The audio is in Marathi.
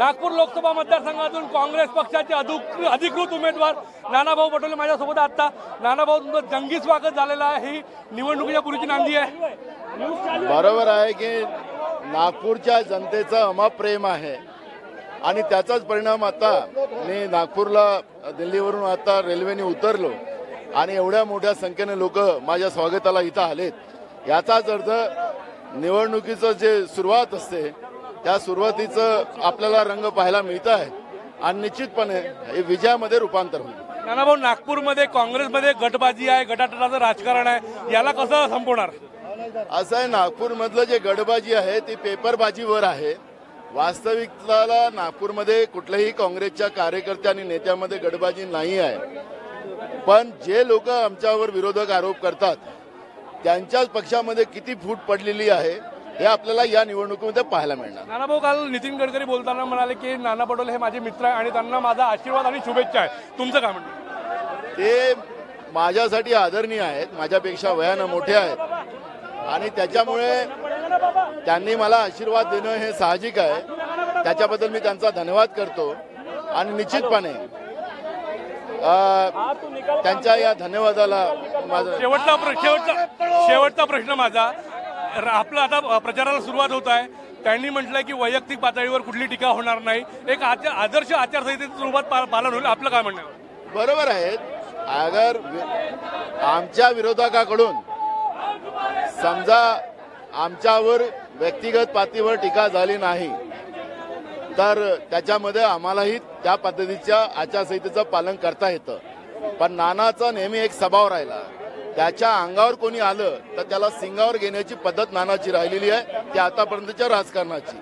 नागपूर लोकसभा मतदारसंघातून काँग्रेस पक्षाचे अधिक अधिकृत उमेदवार नानाभाऊ पटोले माझ्यासोबत आत्ता. नानाभाऊ तुमचं जंगी स्वागत झालेलं आहे. ही निवडणुकीच्या पूर्वीची नांदी आहे. बरोबर आहे की नागपूरच्या जनतेचं अमाप प्रेम आहे. आणि त्याचाच परिणाम आता मी नागपूरला दिल्लीवरून आता रेल्वेने उतरलो. आणि एवढ्या मोठ्या संख्येने लोक माझ्या स्वागताला इथं आलेत. याचाच अर्थ निवडणुकीचं जे सुरुवात असते त्या सुरुवातीचं आपल्याला रंग पाहायला मिळत आहे. आणि निश्चितपणे हे विजयामध्ये रूपांतर होईल. नानाभाऊ नागपूरमध्ये काँग्रेसमध्ये गटबाजी आहे गटाटटाचं राजकारण आहे. याला कसं संपवणार? असं आहे नागपूरमधलं जे गडबाजी आहे ती पेपरबाजीवर आहे. वास्तविकताला नागपूरमध्ये कुठल्याही काँग्रेसच्या कार्यकर्त्या आणि नेत्यामध्ये गडबाजी नाही आहे. पण जे लोक आमच्यावर विरोधक आरोप करतात त्यांच्याच पक्षामध्ये किती फूट पडलेली आहे हे आपल्याला या निवडणुकीमध्ये पाहायला मिळणार. नानाभाऊ काल नितीन गडकरी बोलताना म्हणाले की नाना पटोले हे माझे मित्र आहे आणि त्यांना माझा आशीर्वाद आणि शुभेच्छा आहे. तुमचं काय म्हणणं? ते माझ्यासाठी आदरणीय आहेत माझ्यापेक्षा वयानं मोठे आहेत. आणि त्याच्यामुळे त्यांनी मला आशीर्वाद देणं हे साहजिक आहे. त्याच्याबद्दल मी त्यांचा धन्यवाद करतो. आणि निश्चितपणे त्यांच्या या धन्यवादाला माझं शेवटचा शेवटचा शेवटचा प्रश्न माझा. आपलं आता प्रचाराला सुरुवात होत आहे. त्यांनी म्हटलंय की वैयक्तिक पातळीवर कुठली टीका होणार नाही. एक आचार- आदर्श आचारसंहितेचं सुरुवात पा- पालन होईल. आपलं काय म्हणणं बरोबर आहेत अगर आमच्या विरोधकाकडून समजा आमच्यावर व्यक्तिगत पातळीवर टीका झाली नाही तर त्याच्यामध्ये आम्हालाही त्या पद्धतीच्या आचारसंहितेचं पालन करता येतं. पण नानाचा नेहमी एक स्वभाव राहिला. त्याच्या अंगावर कोणी आलं तर त्याला सिंगावर घेण्याची पद्धत नानाची राहिलेली आहे ती आतापर्यंतच्या राजकारणाची.